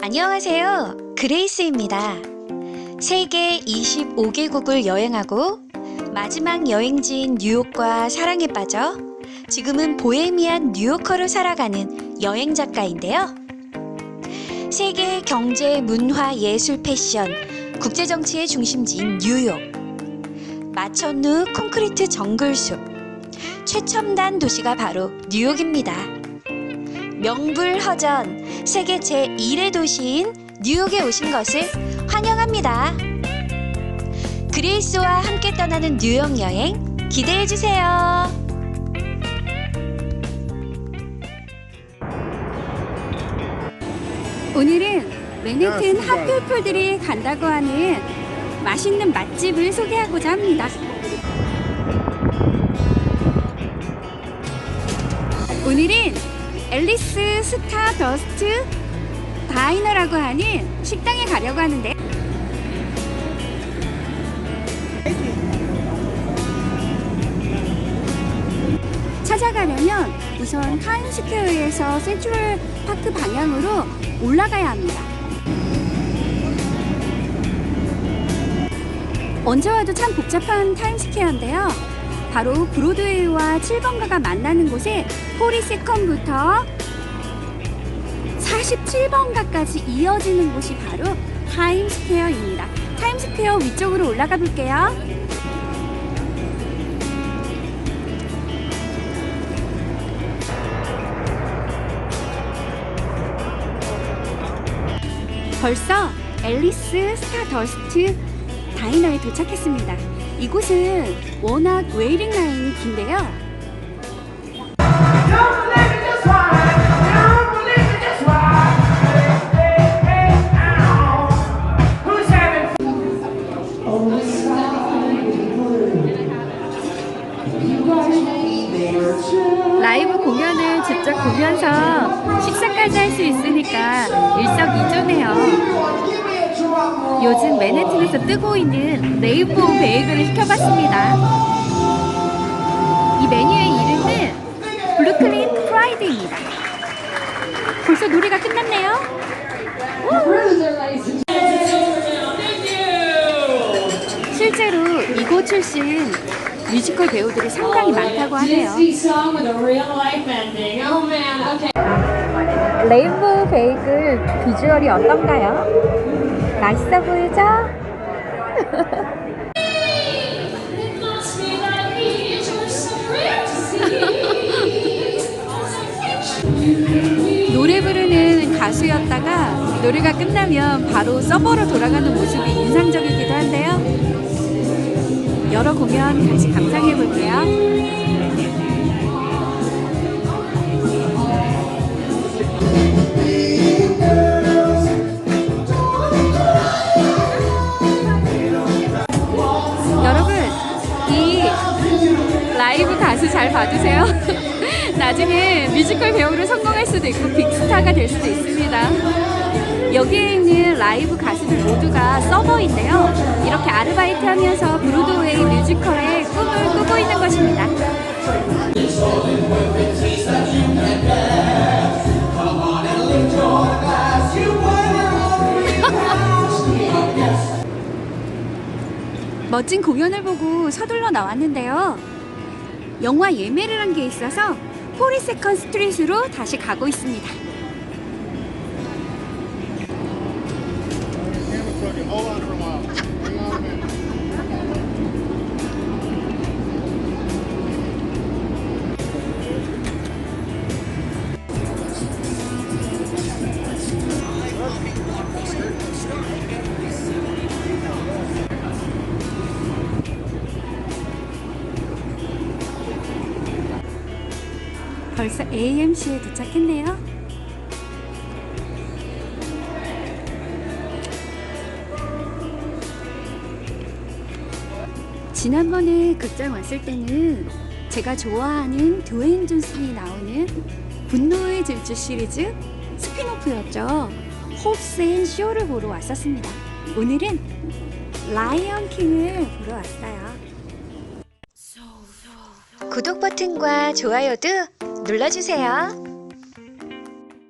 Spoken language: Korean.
안녕하세요. 그레이스입니다. 세계 25개국을 여행하고 마지막 여행지인 뉴욕과 사랑에 빠져 지금은 보헤미안 뉴요커로 살아가는 여행 작가인데요. 세계 경제, 문화, 예술, 패션, 국제 정치의 중심지인 뉴욕. 마천루 콘크리트 정글숲. 최첨단 도시가 바로 뉴욕입니다. 명불허전 세계 제1의 도시인 뉴욕에 오신 것을 환영합니다. 그레이스와 함께 떠나는 뉴욕 여행 기대해 주세요. 오늘은 맨해튼 핫플풀들이 간다고 하는 맛있는 맛집을 소개하고자 합니다. 오늘은 앨리스 스타 더스트 다이너라고 하는 식당에 가려고 하는데 찾아가려면 우선 타임스퀘어에서 센트럴 파크 방향으로 올라가야 합니다. 언제 와도 참 복잡한 타임스퀘어인데요. 바로 브로드웨이와 7번가가 만나는 곳에 42콘부터 47번가까지 이어지는 곳이 바로 타임스퀘어입니다. 타임스퀘어 위쪽으로 올라가 볼게요. 벌써 앨리스 스타더스트 다이너에 도착했습니다. 이곳은 워낙 웨이팅 라인이 긴데요. 라이브 공연을 직접 보면서 식사까지 할 수 있으니까 일석이조네요. 요즘 맨해튼에서 뜨고 있는 레인보우 베이글을 시켜봤습니다. 이 메뉴의 이름은 블루클린 프라이드입니다. 벌써 노래가 끝났네요. 실제로 이곳 출신 뮤지컬 배우들이 상당히 많다고 하네요. 레인보우 베이글 비주얼이 어떤가요? 맛있어 보이죠? 노래 부르는 가수였다가 노래가 끝나면 바로 서버로 돌아가는 모습이 인상적이기도 한데요. 여러 공연 같이 감상해 볼게요. 나중에 뮤지컬 배우로 성공할 수도 있고 빅스타가 될 수도 있습니다. 여기에 있는 라이브 가수들 모두가 서버인데요. 이렇게 아르바이트 하면서 브로드웨이 뮤지컬의 꿈을 꾸고 있는 것입니다. 멋진 공연을 보고 서둘러 나왔는데요. 영화 예매를 한 게 있어서 포리세컨 스트릿으로 다시 가고 있습니다. 벌써 AMC에 도착했네요. 지난번에 극장 왔을 때는 제가 좋아하는 드웨인 존슨이 나오는 분노의 질주 시리즈 스피노프였죠. 홉스 앤 쇼를 보러 왔었습니다. 오늘은 라이언 킹을 보러 왔어요. 구독 버튼과 좋아요도 눌러주세요.